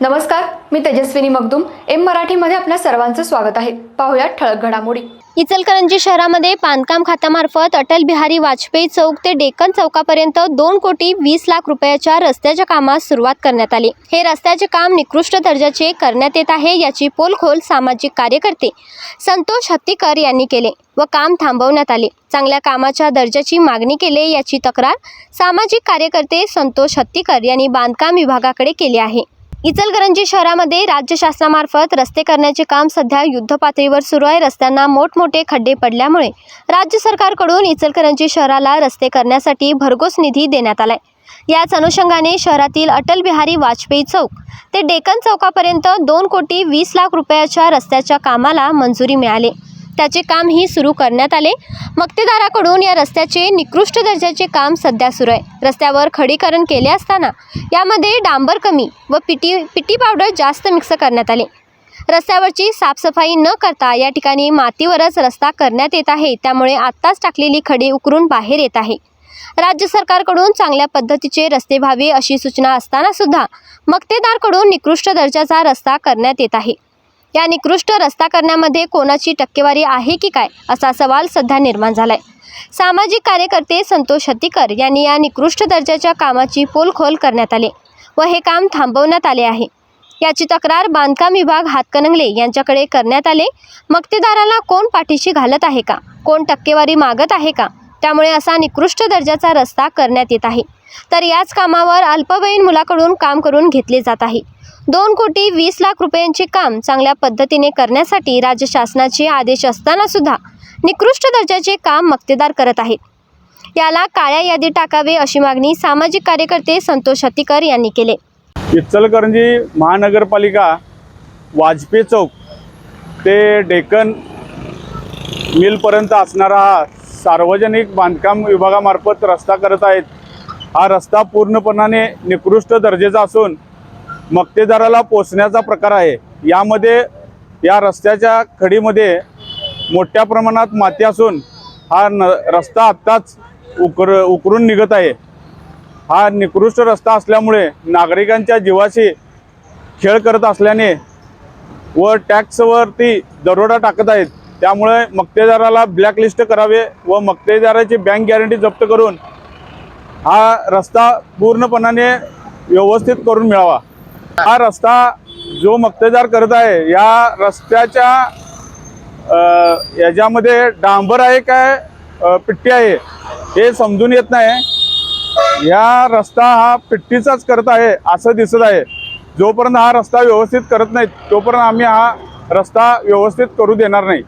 नमस्कार मी तेजस्विनी मगदुम. एम मराठीमध्ये आपल्या सर्वांचं स्वागत आहे. पाहुयात ठळक घडामोडी. इचलकरंजी शहरामध्ये बांधकाम खात्यामार्फत अटल बिहारी वाजपेयी चौक ते डेक्कन चौकापर्यंत दोन कोटी वीस लाख रुपयाच्या रस्त्याच्या कामास सुरुवात करण्यात आली. हे रस्त्याचे काम निकृष्ट दर्जाचे करण्यात येत आहे याची पोलखोल सामाजिक कार्यकर्ते संतोष हत्तीकर यांनी केले व काम थांबवण्यात आले. चांगल्या कामाच्या दर्जाची मागणी केले याची तक्रार सामाजिक कार्यकर्ते संतोष हत्तीकर यांनी बांधकाम विभागाकडे केली आहे. इचलकरंजी शहरामध्ये राज्य शासनामार्फत रस्ते करण्याचे काम सध्या युद्धपातळीवर सुरू आहे. रस्त्यांना मोठमोठे खड्डे पडल्यामुळे राज्य सरकारकडून इचलकरंजी शहराला रस्ते करण्यासाठी भरघोस निधी देण्यात आलाय. याच अनुषंगाने शहरातील अटल बिहारी वाजपेयी चौक ते डेक्कन चौकापर्यंत दोन कोटी वीस लाख रुपयाच्या रस्त्याच्या कामाला मंजुरी मिळाली. त्याचे कामही सुरू करण्यात आले. मक्तेदाराकडून या रस्त्याचे निकृष्ट दर्जाचे काम सध्या सुरू आहे. रस्त्यावर खडीकरण केले असताना यामध्ये डांबर कमी व पिटी पिटी पावडर जास्त मिक्स करण्यात आले. रस्त्यावरची साफसफाई न करता या ठिकाणी मातीवरच रस्ता करण्यात येत आहे. त्यामुळे आत्ताच टाकलेली खडी उकरून बाहेर येत आहे. राज्य सरकारकडून चांगल्या पद्धतीचे रस्ते व्हावे अशी सूचना असताना सुद्धा मक्तेदारकडून निकृष्ट दर्जाचा रस्ता करण्यात येत आहे. या निकृष्ट रस्ता करण्यामध्ये कोणाची टक्केवारी आहे की काय असा सवाल सध्या निर्माण झालाय. सामाजिक कार्यकर्ते संतोष हत्तीकर यांनी या निकृष्ट दर्जाच्या कामाची पोलखोल करण्यात आले व हे काम थांबवण्यात आले आहे. याची तक्रार बांधकाम विभाग हातकणंगले यांच्याकडे करण्यात आले. मक्तेदाराला कोण पाठीशी घालत आहे का? कोण टक्केवारी मागत आहे का? त्यामुळे असा निकृष्ट दर्जाचा रस्ता करण्यात येत आहे. तर याच कामावर अल्पवयीन मुलाकडून काम करून घेतले जात आहे. दोन कोटी वीस लाख रुपयांचे काम चांगल्या पद्धतीने करण्यासाठी राज्य शासनाचे आदेश असताना सुद्धा निकृष्ट दर्जाचे काम मक्तेदार करत आहेत. याला काळ्या यादी टाकावे अशी मागणी सामाजिक कार्यकर्ते संतोष हत्तीकर यांनी केले. इचलकरंजी महानगरपालिका वाजपेयी चौक ते डेक्कन मिलपर्यंत असणारा हा सार्वजनिक बांधकाम विभागामार्फत रस्ता करत आहेत. हा रस्ता पूर्णपणाने निकृष्ट दर्जेचा असून मक्तेदाराला पोचण्याचा प्रकार आहे. यामध्ये या रस्त्याच्या खडीमध्ये मोठ्या प्रमाणात माती असून हा न रस्ता आत्ताच उकर उकरून निघत आहे. हा निकृष्ट रस्ता असल्यामुळे नागरिकांच्या जीवाशी खेळ करत असल्याने व टॅक्सवरती दरोडा टाकत आहेत. त्यामुळे मक्तेदाराला ब्लॅकलिस्ट करावे व मक्तेदाराची बँक गॅरंटी जप्त करून हा रस्ता पूर्णपणाने व्यवस्थित करून मिळावा. हा रस्ता जो मक्तेदार करत आहे या रस्त्याच्या याच्यामध्ये डांबर आहे काय पिट्टी आहे हे समजून येत नाही. या रस्ता हा पिट्टीचाच करत आहे असं दिसत आहे. जोपर्यंत हा रस्ता व्यवस्थित करत नाहीत तोपर्यंत आम्ही हा रस्ता व्यवस्थित करू देणार नाही.